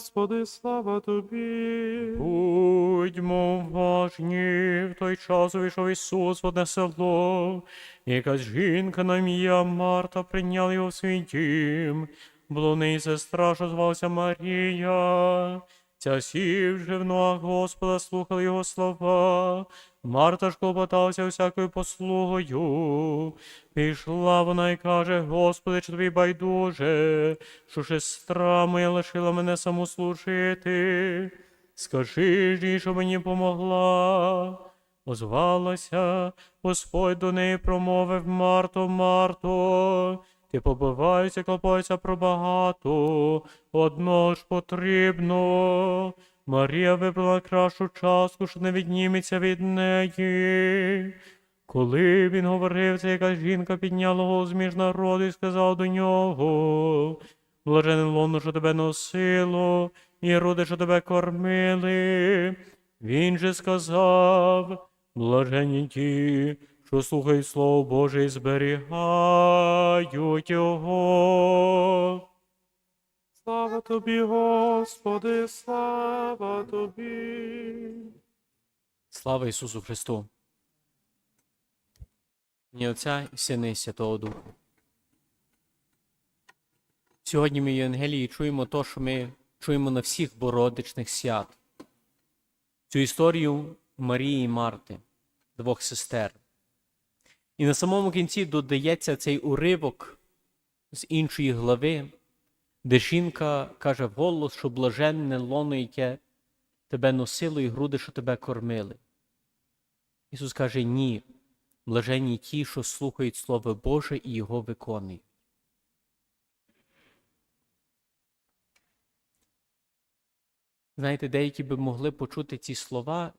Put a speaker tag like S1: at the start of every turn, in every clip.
S1: Господи, слава тобі.
S2: Будьмо уважні, в той час вийшов Ісус в одне село, якась жінка на ім'я Марта прийняла його в свій дім. Було неї сестра, що звалася Марія. Ця сівши в ногах Господа, слухала його слова. Марта ж клопоталася всякою послугою. Пішла вона і каже, Господи, чи тобі байдуже, що сестра моя лишила мене саму служити. Скажи ж їй, що мені помогла. Озвалася, Господь до неї промовив Марто, Марто, ти побиваєшся, клопаєшся про багато, одно ж потрібно. Марія вибрала кращу частку, що не відніметься від неї. Коли він говорив, це яка жінка підняла голос між народу і сказав до нього, блажене лоно, що тебе носило, і роди, що тебе кормили. Він же сказав, блажені ті, що слухають Слово Боже і зберігають його.
S1: Слава тобі, Господи, слава тобі.
S2: Слава Ісусу Христу! Ні Отця і Сина і Святого Духа. Сьогодні ми в Євангелії чуємо те, що ми чуємо на всіх бородичних свят. Цю історію Марії і Марти, двох сестер. І на самому кінці додається цей уривок з іншої глави, де жінка каже вголос, що блаженне лоно, яке тебе носило і груди, що тебе кормили. Ісус каже: ні, блаженні ті, що слухають Слово Боже і його виконують. Знаєте, деякі би могли почути ці слова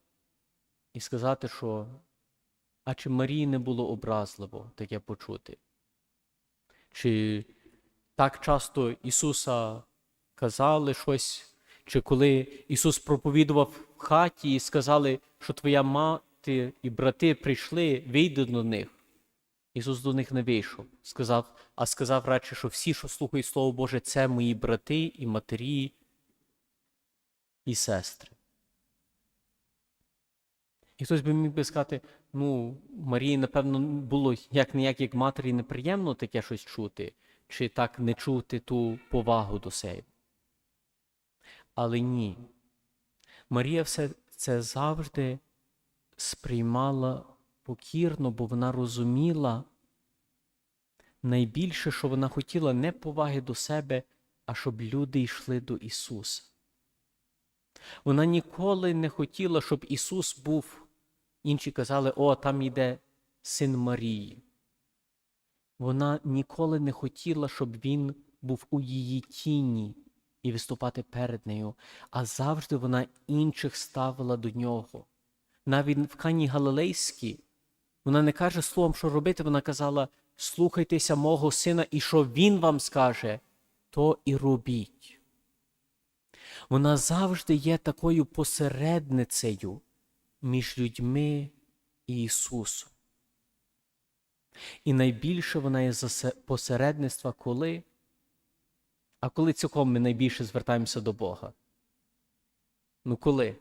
S2: і сказати, що а чи Марії не було образливо таке почути? Чи так часто Ісуса казали щось, чи коли Ісус проповідував в хаті і сказали, що твоя мати і брати прийшли, вийди до них. Ісус до них не вийшов, сказав, а сказав радше, що всі, що слухають Слово Боже, це мої брати і матері і сестри. І хтось би міг би сказати, ну, Марії, напевно, було як не як як матері неприємно таке щось чути, чи так не чути ту повагу до себе. Але ні. Марія все це завжди сприймала покірно, бо вона розуміла найбільше, що вона хотіла не поваги до себе, а щоб люди йшли до Ісуса. Вона ніколи не хотіла, щоб Ісус був, інші казали, о, там йде син Марії. Вона ніколи не хотіла, щоб він був у її тіні і виступати перед нею, а завжди вона інших ставила до нього. Навіть в Кані Галилейській вона не каже словом, що робити, вона казала: слухайтеся мого сина, і що він вам скаже, то і робіть. Вона завжди є такою посередницею між людьми і Ісусом. І найбільше вона є за посередництва коли? А коли цілком ми найбільше звертаємося до Бога? Ну коли?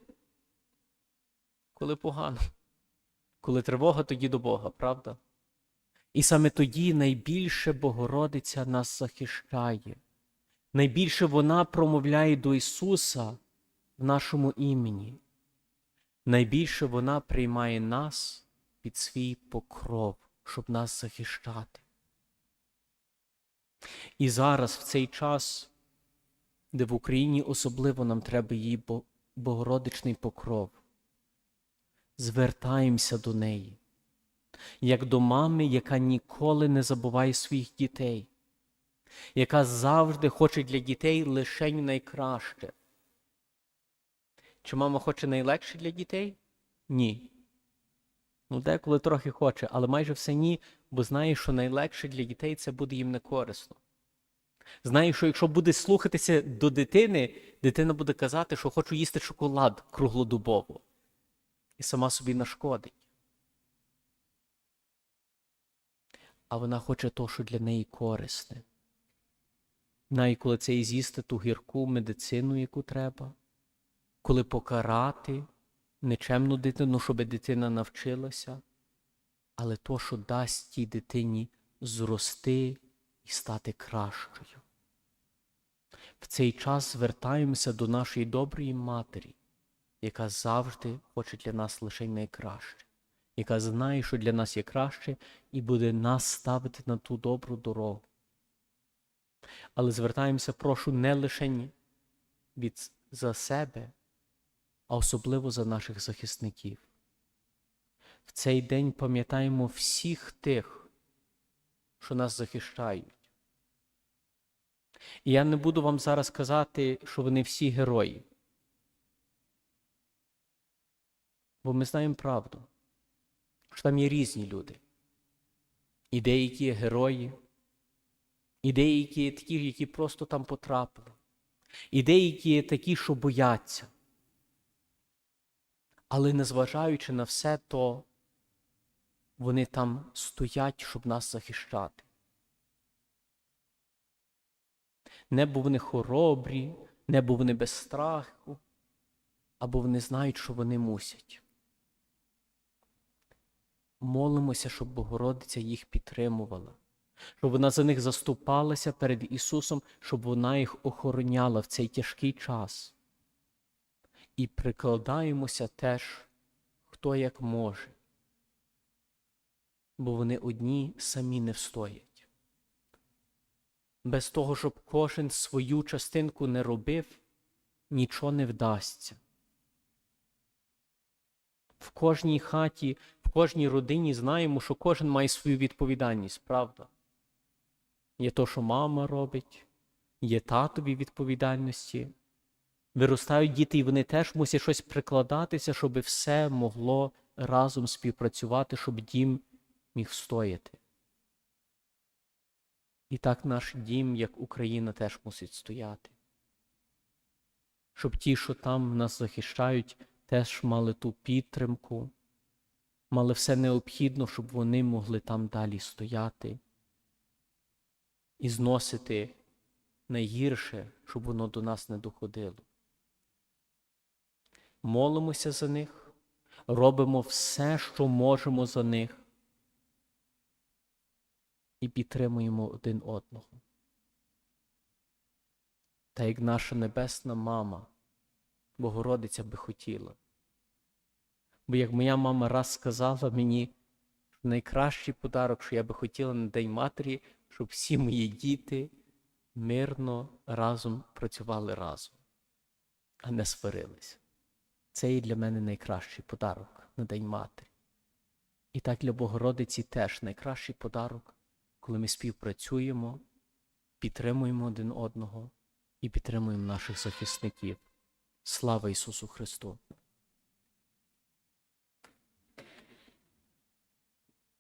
S2: Коли погано. Коли тривога, тоді до Бога, правда? І саме тоді найбільше Богородиця нас захищає. Найбільше вона промовляє до Ісуса в нашому імені. Найбільше вона приймає нас під свій покров, щоб нас захищати. І зараз, в цей час, де в Україні особливо нам треба її Богородичний покров, звертаємося до неї, як до мами, яка ніколи не забуває своїх дітей яка завжди хоче для дітей лише найкраще. Чи мама хоче найлегше для дітей? Ні. Ну, деколи трохи хоче, але майже все ні, бо знає, що найлегше для дітей це буде їм не корисно. Знає, що якщо буде слухатися до дитини, дитина буде казати, що хочу їсти шоколад круглодубово. І сама собі нашкодить. А вона хоче то, що для неї корисне. навіть коли це і з'їсти ту гірку медицину, яку треба, коли покарати нечемну дитину, щоб дитина навчилася, але то, що дасть тій дитині зрости і стати кращою. В цей час звертаємося до нашої доброї матері, яка завжди хоче для нас лише найкраще, яка знає, що для нас є краще, і буде нас ставити на ту добру дорогу. Але звертаємося, прошу, не лише від за себе, а особливо за наших захисників. В цей день пам'ятаємо всіх тих, що нас захищають. І я не буду вам зараз казати, що вони всі герої. Бо ми знаємо правду, що там є різні люди. І деякі є герої, і деякі є такі, які просто там потрапили, і деякі є такі, що бояться. Але незважаючи на все, то вони там стоять, щоб нас захищати. Не бо вони хоробрі, не бо вони без страху, або вони знають, що вони мусять. Молимося, щоб Богородиця їх підтримувала, щоб вона за них заступалася перед Ісусом, щоб вона їх охороняла в цей тяжкий час. І прикладаємося теж, хто як може, бо вони одні самі не встоять. Без того, щоб кожен свою частинку не робив, нічого не вдасться. В кожній хаті, в кожній родині знаємо, що кожен має свою відповідальність, правда? Є то, що мама робить, є татові відповідальності. Виростають діти, і вони теж мусять щось прикладатися, щоб все могло разом співпрацювати, щоб дім міг встояти. І так наш дім, як Україна, теж мусить стояти. Щоб ті, що там нас захищають, теж мали ту підтримку, мали все необхідно, щоб вони могли там далі стояти і зносити найгірше, щоб воно до нас не доходило. Молимося за них, робимо все, що можемо за них і підтримуємо один одного. Та як наша небесна мама, Богородиця би хотіла. Бо як моя мама раз сказала мені, що найкращий подарок, що я би хотіла на День Матері, щоб всі мої діти мирно разом працювали разом, а не сварилися. Це і для мене найкращий подарок на День Матері. І так для Богородиці теж найкращий подарок, коли ми співпрацюємо, підтримуємо один одного і підтримуємо наших захисників. Слава Ісусу Христу!